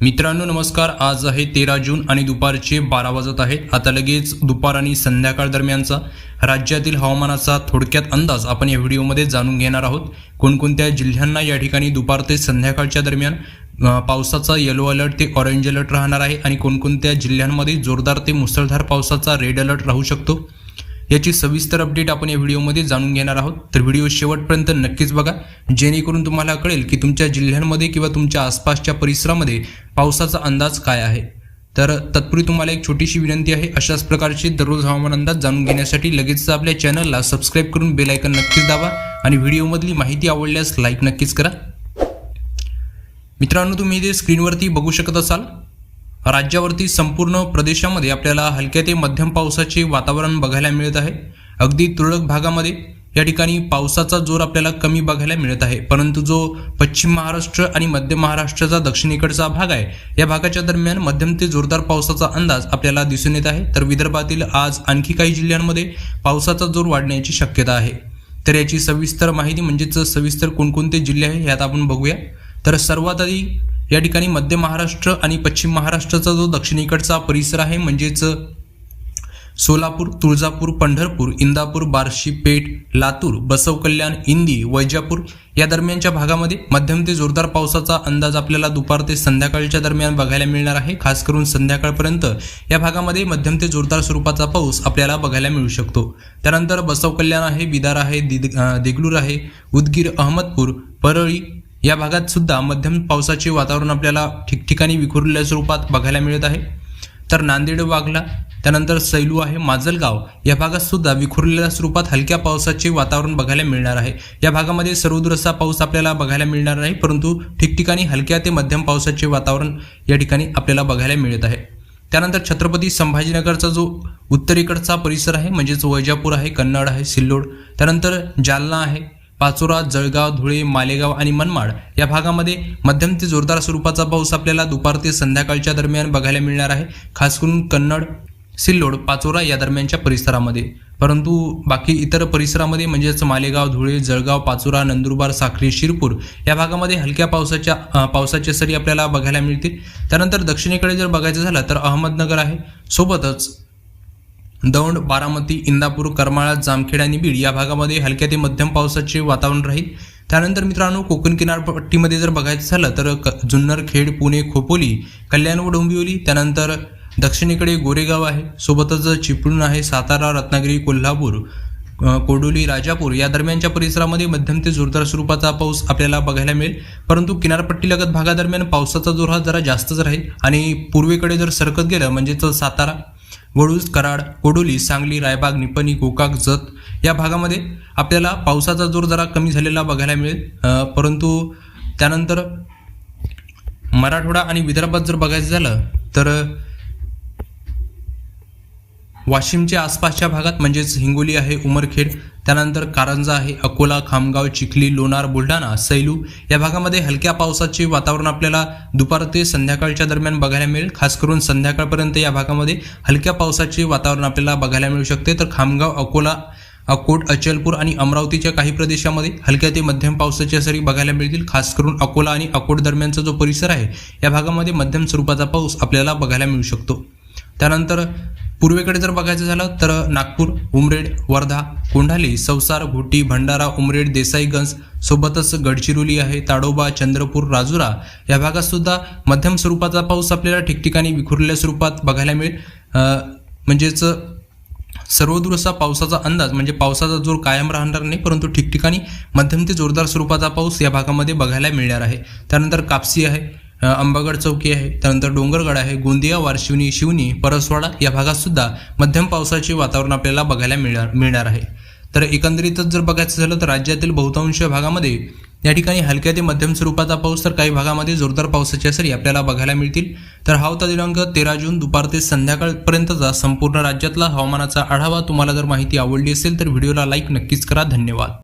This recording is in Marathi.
मित्रांनो नमस्कार. आज आहे तेरा जून आणि दुपारचे बारा वाजत आहेत आता लगेच दुपार आणि संध्याकाळ दरम्यानचा राज्यातील हवामानाचा थोडक्यात अंदाज आपण या व्हिडिओमध्ये जाणून घेणार आहोत. कोणकोणत्या जिल्ह्यांना या ठिकाणी दुपार ते संध्याकाळच्या दरम्यान पावसाचा येलो अलर्ट ते ऑरेंज अलर्ट राहणार आहे? आणि कोणकोणत्या जिल्ह्यांमध्ये जोरदार ते मुसळधार पावसाचा रेड अलर्ट राहू शकतो? याची सविस्तर अपडेट आपण या व्हिडिओमध्ये जाणून घेणार आहोत. तर व्हिडिओ शेवटपर्यंत नक्कीच बघा. जेणेकरून तुम्हाला कळेल की तुमच्या जिल्ह्यांमध्ये किंवा तुमच्या आसपासच्या परिसरामध्ये पावसाचा अंदाज काय आहे. तर तत्पूर्वी तुम्हाला एक छोटीशी विनंती आहे. अशाच प्रकारचे दररोज हवामान अंदाज जाणून घेण्यासाठी लगेच आपल्या चॅनलला सबस्क्राईब करून बेलायकन नक्कीच दाबा आणि व्हिडिओमधली माहिती आवडल्यास लाईक नक्कीच करा. मित्रांनो तुम्ही इथे स्क्रीनवरती बघू शकत असाल. राज्यावरती संपूर्ण प्रदेशामध्ये आपल्याला हलक्या ते मध्यम पावसाचे वातावरण बघायला मिळत आहे. अगदी तुरळक भागामध्ये या ठिकाणी पावसाचा जोर आपल्याला कमी बघायला मिळत आहे. परंतु जो पश्चिम महाराष्ट्र आणि मध्य महाराष्ट्राचा दक्षिणेकडचा भाग आहे या भागाच्या दरम्यान मध्यम ते जोरदार पावसाचा अंदाज आपल्याला दिसून येत आहे. तर विदर्भातील आज आणखी काही जिल्ह्यांमध्ये पावसाचा जोर वाढण्याची शक्यता आहे. तर याची सविस्तर माहिती म्हणजेच सविस्तर कोणकोणते जिल्हे आहे यात आपण बघूया. तर सर्वात आधी या ठिकाणी मध्य महाराष्ट्र आणि पश्चिम महाराष्ट्राचा जो दक्षिणेकडचा परिसर आहे म्हणजेच सोलापूर तुळजापूर पंढरपूर इंदापूर बार्शी पेठ लातूर बसव कल्याण इंदी वैजापूर या दरम्यानच्या भागामध्ये मध्यम ते जोरदार पावसाचा अंदाज आपल्याला दुपार ते संध्याकाळच्या दरम्यान बघायला मिळणार आहे. खास करून संध्याकाळपर्यंत या भागामध्ये मध्यम ते जोरदार स्वरूपाचा पाऊस आपल्याला बघायला मिळू शकतो. त्यानंतर बसव कल्याण आहे बिदार आहे दिद देगलूर आहे उदगीर अहमदपूर परळी या भागात सुद्धा मध्यम पावसाचे वातावरण आपल्याला ठिकठिकाणी विखुरलेल्या स्वरूपात बघायला मिळत आहे. तर नांदेड वाघला त्यानंतर सैलू आहे माजलगाव. या भागात सुद्धा विखुरलेल्या स्वरूपात हलक्या पावसाचे वातावरण बघायला मिळणार आहे. या भागामध्ये सर्वदूर असा पाऊस आपल्याला बघायला मिळणार नाही परंतु ठिकठिकाणी हलक्या ते मध्यम पावसाचे वातावरण या ठिकाणी आपल्याला बघायला मिळत आहे. त्यानंतर छत्रपती संभाजीनगरचा जो उत्तरेकडचा परिसर आहे म्हणजेच वैजापूर आहे कन्नड आहे सिल्लोड. त्यानंतर जालना आहे पाचोरा जळगाव धुळे मालेगाव आणि मनमाड या भागामध्ये मध्यम ते जोरदार स्वरूपाचा पाऊस आपल्याला दुपार ते संध्याकाळच्या दरम्यान बघायला मिळणार आहे. खास करून कन्नड सिल्लोड पाचोरा या दरम्यानच्या परिसरामध्ये. परंतु बाकी इतर परिसरामध्ये म्हणजेच मालेगाव धुळे जळगाव पाचोरा नंदुरबार साखरी शिरपूर या भागामध्ये हलक्या पावसाच्या पावसाचे सरी आपल्याला बघायला मिळतील. त्यानंतर दक्षिणेकडे जर बघायचं झालं तर अहमदनगर आहे. सोबतच दौंड बारामती इंदापूर करमाळा जामखेड आणि बीड या भागामध्ये हलक्या ते मध्यम पावसाचे वातावरण राहील. त्यानंतर मित्रांनो कोकण किनारपट्टीमध्ये जर बघायचं झालं तर क जुन्नर खेड पुणे खोपोली कल्याण व डोंबिवली त्यानंतर दक्षिणेकडे गोरेगाव आहे. सोबतच चिपळूण आहे सातारा रत्नागिरी कोल्हापूर कोडोली राजापूर या दरम्यानच्या परिसरामध्ये मध्यम ते जोरदार स्वरूपाचा पाऊस आपल्याला बघायला मिळेल. परंतु किनारपट्टीलगत भागादरम्यान पावसाचा जोर हा जरा जास्तच राहील आणि पूर्वेकडे जर सरकत गेलं म्हणजेच सातारा वडूज कराड कोडोली सांगली रायबाग निपणी गोकाक जत या भागामध्ये आपल्याला पावसाचा जोर जरा कमी झालेला बघायला मिळेल. परंतु त्यानंतर मराठवाडा आणि विदर्भात जर बघायचं झालं तर वाशिमच्या आसपासच्या भागात म्हणजेच हिंगोली आहे उमरखेड त्यानंतर कारंजा आहे अकोला खामगाव चिखली लोणार बुलढाणा सैलू. या भागामध्ये हलक्या पावसाचे वातावरण आपल्याला दुपार ते संध्याकाळच्या दरम्यान बघायला मिळेल. खास करून संध्याकाळपर्यंत या भागामध्ये हलक्या पावसाचे वातावरण आपल्याला बघायला मिळू शकते. तर खामगाव अकोला अकोट अचलपूर आणि अमरावतीच्या काही प्रदेशामध्ये हलक्या ते मध्यम पावसाच्या सरी बघायला मिळतील. खास करून अकोला आणि अकोट दरम्यानचा जो परिसर आहे या भागामध्ये मध्यम स्वरूपाचा पाऊस आपल्याला बघायला मिळू शकतो. त्यानंतर पूर्वेकडे जर बघायचं झालं तर नागपूर उमरेड वर्धा कोंढाली सवसार घोटी भंडारा उमरेड देसाईगंज सोबतच गडचिरोली आहे ताडोबा चंद्रपूर राजुरा या भागात सुद्धा मध्यम स्वरूपाचा पाऊस आपल्याला ठिकठिकाणी विखुरलेल्या स्वरूपात बघायला मिळेल. म्हणजेच सर्वदूर असा पावसाचा अंदाज म्हणजे पावसाचा जोर कायम राहणार नाही परंतु ठिकठिकाणी मध्यम ते जोरदार स्वरूपाचा पाऊस या भागामध्ये बघायला मिळणार आहे. त्यानंतर कापसी आहे. अ, अंबागड चौकी आहे. त्यानंतर डोंगरगड आहे. गोंदिया वारशिवनी शिवनी परसवाडा या भागात सुद्धा मध्यम पावसाचे वातावरण आपल्याला बघायला मिळणार मिळणार आहे. तर एकंदरीतच जर बघायचं झालं तर राज्यातील बहुतांश भागामध्ये या ठिकाणी हलक्या ते मध्यम स्वरूपाचा पाऊस तर काही भागामध्ये जोरदार पावसाच्या सरी आपल्याला बघायला मिळतील. तर हा होता दिनांक तेरा जून दुपार ते संध्याकाळपर्यंतचा संपूर्ण राज्यातला हवामानाचा आढावा. तुम्हाला जर माहिती आवडली असेल तर व्हिडिओला लाईक नक्कीच करा. धन्यवाद.